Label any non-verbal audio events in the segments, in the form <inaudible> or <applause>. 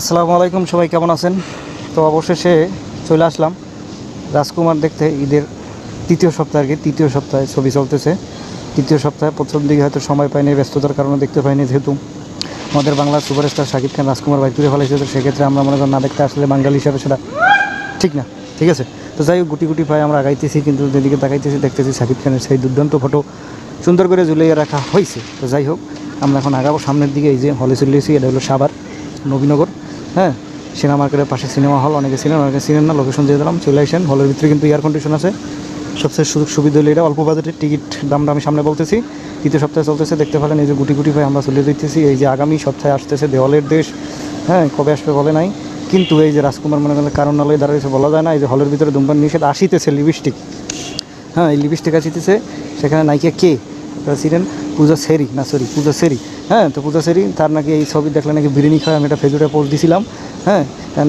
আসসালামু আলাইকুম, সবাই কেমন আছেন? তো অবশেষে চলে আসলাম রাজকুমার দেখতে ঈদের তৃতীয় সপ্তাহ আর তৃতীয় সপ্তাহে ছবি চলতেছে। তৃতীয় সপ্তাহে প্রথম দিকে হয়তো সময় পাইনি, ব্যস্ততার কারণে দেখতে পাইনি যেহেতু আমাদের বাংলার সুপারস্টার শাকিব খান রাজকুমার ভাই তুলে ফেলাইছে, তো সেক্ষেত্রে আমরা মনে করেন না দেখতে আসলে বাঙালি হিসাবে সেটা ঠিক না, ঠিক আছে? তো যাই হোক, গুটি গুটি পায়ে আমরা আগাইতেছি, কিন্তু যেদিকে তাকাইতেছি, দেখতেছি শাকিব খানের সেই দুর্দান্ত ফটো সুন্দর করে ঝুলিয়ে রাখা হয়েছে। তো যাই হোক, আমরা এখন আগাবো সামনের দিকে, এই যে হলে চলে এটা হলো সাবার নবীনগর। হ্যাঁ সিনেমা মার্কেটের পাশে সিনেমা হল, অনেকে সিনেমা অনেকে সিনেমা না লোকেশন দিয়ে দিলাম, চলে আসেন। হলের ভিতরে কিন্তু এয়ার কন্ডিশন আছে। সবচেয়ে সুযোগ সুবিধা হলো এটা, অল্প বাজেটের টিকিট দামটা আমি সামনে বলতেছি। তৃতীয় সপ্তাহে চলতেছে, দেখতে পেলেন এই যে গুটি গুটি ভাই আমরা চলে দিতেছি। এই যে আগামী সপ্তাহে আসতেছে দেওয়ালের দেশ। হ্যাঁ কবে আসবে বলে নাই। কিন্তু এই যে রাজকুমার মনে করেন কারণ নালয় দাঁড়িয়েছে বলা যায় না, এই যে হলের ভিতরে ধূমপান নিষেধ আসিতেছে, লিপস্টিক। হ্যাঁ এই লিপস্টিক আসিতেছে। সেখানে নায়িকা কে? আপনারা ছিলেন পূজা সেরি, না সরি পূজা সেরি। হ্যাঁ তো পূজা সেরি, তার নাকি এই ছবি দেখলে নাকি বিরিয়ানি খায়, আমি একটা ফেসবুকে পোস্ট দিছিলাম। হ্যাঁ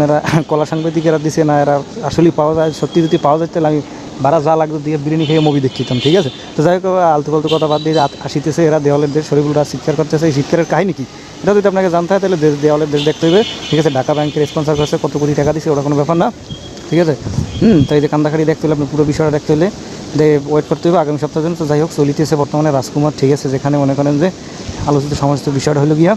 এরা <laughs> কলা সাংবাদিকেরা দিছে, না এরা আসলেই পাওয়া যায়, সত্যি যদি পাওয়া যায়, তাহলে আমি বারা যা লাগতো দিয়ে বিরিয়ানি খেয়ে মুভি দেখিতাম, ঠিক আছে? তো যাই হোক আলতু ফালতু কথা বাদ দিয়ে আসিতেছে, এরা দেওয়ালের দেশ শরীফুলরা শিক্ষার করতেছে, এই শিক্ষার কাহিনী কি? এটা যদি আপনাকে জানতে হয়, তাহলে দেওয়ালের দেশ দেখতে হবে ঠিক আছে, ঢাকা ব্যাংকের স্পন্সর করছে, কত কোটি টাকা দিছে, ওটা কোনো ব্যাপার না, ঠিক আছে? হুম তাই যে কান্দাখাড়ি দেখতে হলে আপনি পুরো বিষয়টা দেখতে হলে ওয়েট করতে হবে আগামী সপ্তাহের জন্য। তো যাই হোক, চলিতেছে বর্তমানে রাজকুমার, ঠিক আছে, যেখানে মনে করেন যে আলোচিত সমস্ত বিষয়টা হলো গিয়া,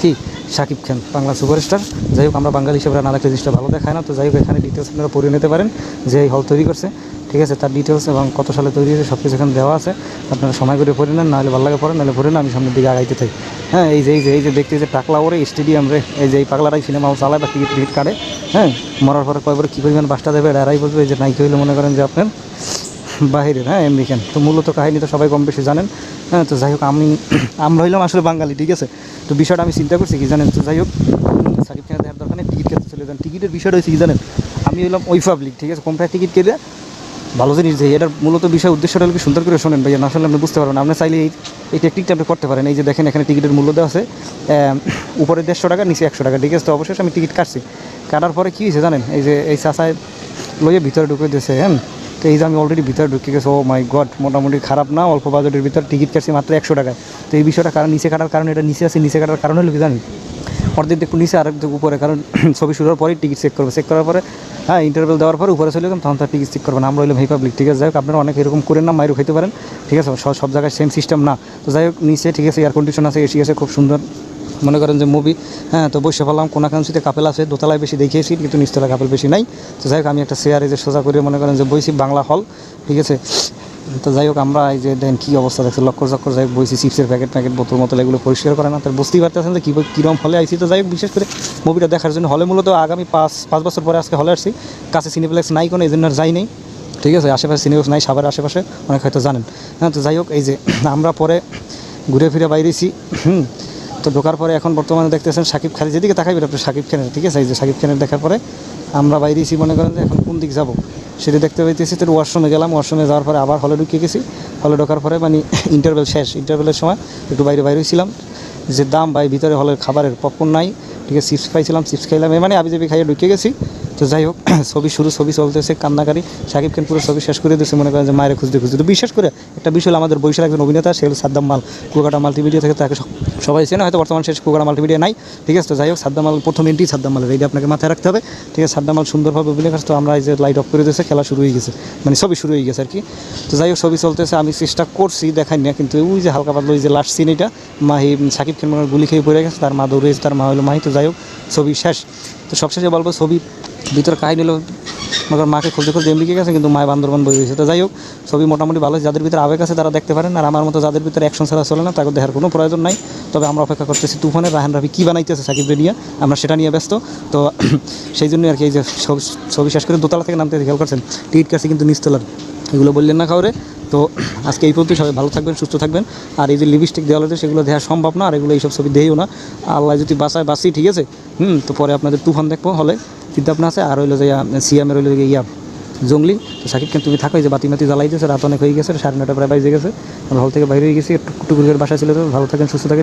কি? শাকিব খান, বাংলা সুপারস্টার। যাই হোক, আমরা বাঙালি হিসেবে না দেখলে জিনিসটা ভালো দেখায় না। তো যাই হোক, এখানে ডিটেলস আপনারা পড়ে নিতে পারেন যে এই হল তৈরি করছে। ঠিক আছে, তার ডিটেলস এবং কত সালে তৈরি হয়েছে সব কিছু এখানে দেওয়া আছে। আপনারা সময় করে পড়ে নেন, নাহলে ভালো লাগে পড়েন নাহলে পড়ে না, আমি সামনের দিকে আগাইতে থাকি হ্যাঁ এই যে এই যে এই যে দেখতে যে টাকলা ওরে স্টেডিয়াম রে, এই যে এই পাগলারাই সিনেমা চালায় বা টিকিট টিকিট কাটে। হ্যাঁ মরার পরে কয়বার কী পরিমাণ বাসটা দেবে এরাই বলবে যে নাইকি হইলে মনে করেন যে আপনার। বাহিরের হ্যাঁ আমেরিকান। তো মূলত কাহিনী তো সবাই কম বেশি জানেন। হ্যাঁ তো যাই হোক, আমি, আমরা হইলাম আসলে বাঙালি, ঠিক আছে? তো বিষয়টা আমি চিন্তা করছি কি জানেন? তো যাই হোক, সাকিব খানের দেখার দরকার নেই, টিকিট কেটে চলে যান। টিকিটের বিষয়টা হচ্ছে কি জানেন? আমি হইলাম ওই পাবলিক, ঠিক আছে? কোম্পানি টিকিট কেটে, ভালো জিনিস যে, এটার মূলত বিষয়, উদ্দেশ্যটা হলো সুন্দর করে শোনেন ভাইয়া, না আসলে আপনি বুঝতে পারবেন আপনি চাইলে এই এই টেকনিকটা আপনি করতে পারেন। এই যে দেখেন, এখানে টিকিটের মূল্য দেওয়া আছে উপরে দেড়শো টাকা, নিচে একশো টাকা, ঠিক আছে? তো অবশ্যই আমি টিকিট কাটছি। কাটার পরে কী হয়েছে জানেন? এই যে, এই চাষায় লইয়ে ভিতরে ঢুকে দিয়েছে হ্যাঁ? তো এই যে আমি অলরেডি ভিতরে ঢুকে গেছি ও মাই গড মোটামুটি খারাপ না? অল্প বাজেটের ভিতরে টিকিট কাটছি মাত্র একশো টাকায়। তো এই বিষয়টা কারণ নিচে কাটার কারণে, এটা নিচে আছে, নিচে কাটার কারণ হলো কি জানেন অর্ধেক একটু নিচে আর একটু উপরে, কারণ <clears throat> ছবি শুরু পরেই টিকিট চেক করবে। চেক করার পরে হ্যাঁ ইন্টারভেল দেওয়ার পরে উপরে চলে গেলাম, তখন তার টিকিট চেক করবে না। আমরা হইলাম হেই পাবলিক ঠিক আছে? যাই হোক, আপনারা অনেক এরকম করে না, মাইরও খেতে পারেন। ঠিক আছে? সব জায়গায় সেম সিস্টেম না। তো যাই হোক, নিচে, ঠিক আছে এয়ার কন্ডিশন আছে এসি আছে, খুব সুন্দর। মনে করেন যে মুভি হ্যাঁ তো বসে পেলাম কোনাকাংশিতে কাপেল আছে, দোতলায় বেশি দেখিয়েছি, কিন্তু নিচতলা কাপেল বেশি নাই। তো যাই হোক, আমি একটা চেয়ারে যে সোজা করে মনে করেন যে বইছি, বাংলা হল, ঠিক আছে? তো যাই হোক, আমরা এই যে দেন কী অবস্থা দেখছি লক্কর চক্কর, যাই হোক, বইছি, চিপসের প্যাকেট প্যাকেট বোতল মতো এগুলো পরিষ্কার করে না। তার বুঝতেই পারতেছেন যে কী কীরকম হলে আইসি তো যাই হোক, বিশেষ করে মুভিটা দেখার জন্য হলে মূলত আগামী পাঁচ পাঁচ বছর পরে আজকে হলে আসছি। কাছে সিনেপ্লেক্স নাই কোনো এই জন্য আর যাই নেই। ঠিক আছে, আশেপাশে সিনেপ্লেক্স নাই সাভারের আশেপাশে, অনেক হয়তো জানেন। হ্যাঁ তো যাই হোক, এই যে আমরা পরে ঘুরে ফিরে বাইরেছি। হুম তো ঢোকার পরে এখন বর্তমানে দেখতেছেন সাকিব খালি যেদিকে তাকাইবেন আপনি সাকিব খানের, ঠিক আছে? এই যে সাকিব খানের দেখার পরে আমরা বাইরেছি, মনে করেন যে এখন কোন দিক যাব। সেটা দেখতে পাইতেছি তো ওয়াশরুমে গেলাম, ওয়াশরুমে যাওয়ার পরে আবার হলে ঢুকে গেছি। হলে ঢোকার পরে মানে <coughs> ইন্টারভেল শেষ। ইন্টারভেলের সময় একটু বাইরে বাইরে ছিলাম যে দাম ভাই, ভিতরে হলের খাবারের পপকর্ন নাই, ঠিক আছে? চিপস খাইছিলাম চিপস খাইলাম। এই মানে আবি জাবি খাইয়ে ঢুকে গেছি। তো যাই হোক, <coughs> ছবি শুরু, ছবি চলতেছে, কান্নাকারি। সাকিব খান পুরো ছবি শেষ করে দিয়েছে, মনে করেন যে মায়ের খুঁজতে খুঁজতে। তো বিশেষ করে একটা বিষয় আমাদের বৈশাখ একজন অভিনেতা, সে সাদ্দাম মাল। কুয়াকাটা মাল্টিমিডিয়া থেকে তাকে সবাই চেনে, হয়তো বর্তমান শেষ কুয়াকাটা মাল্টিমিডিয়া নাই। ঠিক আছে, তো যাই হোক সাদ্দাম মাল প্রথম এন্ট্রি সাদ্দাম মালের এইটা আপনাকে মাথায় রাখতে হবে। ঠিক আছে সাদ্দাম মাল সুন্দরভাবে অভিনয় করছে তো আমরা এই যে লাইট অফ করে দিয়েছে, খেলা শুরু হয়ে গেছে। মানে ছবি শুরু হয়ে গেছে আর কি। তো যাই হোক, ছবি চলতেছে, আমি চেষ্টা করছি, দেখাই না কিন্তু ওই যে হালকা পাতলা ওই যে লাস্ট সিন এটা, মাহি, সাকিব খান গুলি খেয়ে পড়ে গেছে, তার মা দৌড়ে তার মা হলো মাহি, তো যাই হোক, ছবি শেষ। তো সবশেষে বলব, ছবি ভিতরে কাহিনী হলো মনে মাকে খুঁজতে খুঁজতে এমডিকে গেছে, কিন্তু মায় বান্দরবান বই রয়েছে তো যাই হোক, ছবি মোটামুটি ভালো যাদের ভিতরে আবেগ আছে, তারা দেখতে পারেন। আর আমার মতো যাদের ভিতরে অ্যাকশন ছাড়া চলে না তাকে দেখার কোনো প্রয়োজন নাই। তবে আমরা অপেক্ষা করতেছি তুফানের। রাহান রাফি কী বানাইতেছে সাকিব নিয়ে? আমরা সেটা নিয়ে ব্যস্ত। তো <clears throat> সেই জন্যই আর কি এই যে ছবি- শেষ করে দোতলা থেকে নামতে খেয়াল করছেন। টিকিট কাছে কিন্তু নিচতলার এগুলো বললেন না খাওয়ারে তো <clears throat> আজকে এই পর্যন্ত সবাই ভালো থাকবেন, সুস্থ থাকবেন। আর এই যে লিপস্টিক দেওয়া হয়েছে সেগুলো দেওয়া সম্ভব না। আর এগুলো এইসব ছবি দেইও না। আল্লাহ যদি বাসায় বাসি ঠিক আছে। হুম, তো পরে আপনাদের তুফান দেখব হলে। চিন্তা আছে, আর হইল যে সিএমের হইল যে ইয়া, জঙ্গলি। তো সাকিব কিন্তু তুমি থাকো যে বাতি মাতি জ্বালাই দিয়েছে রাত অনেক হয়ে গেছে, সাড়ে নটা প্রায় বাজে গেছে। হল থেকে বাইরে হয়ে গেছি, একটু করে বাসা ছিল তো, ভালো থাকেন, সুস্থ থাকেন।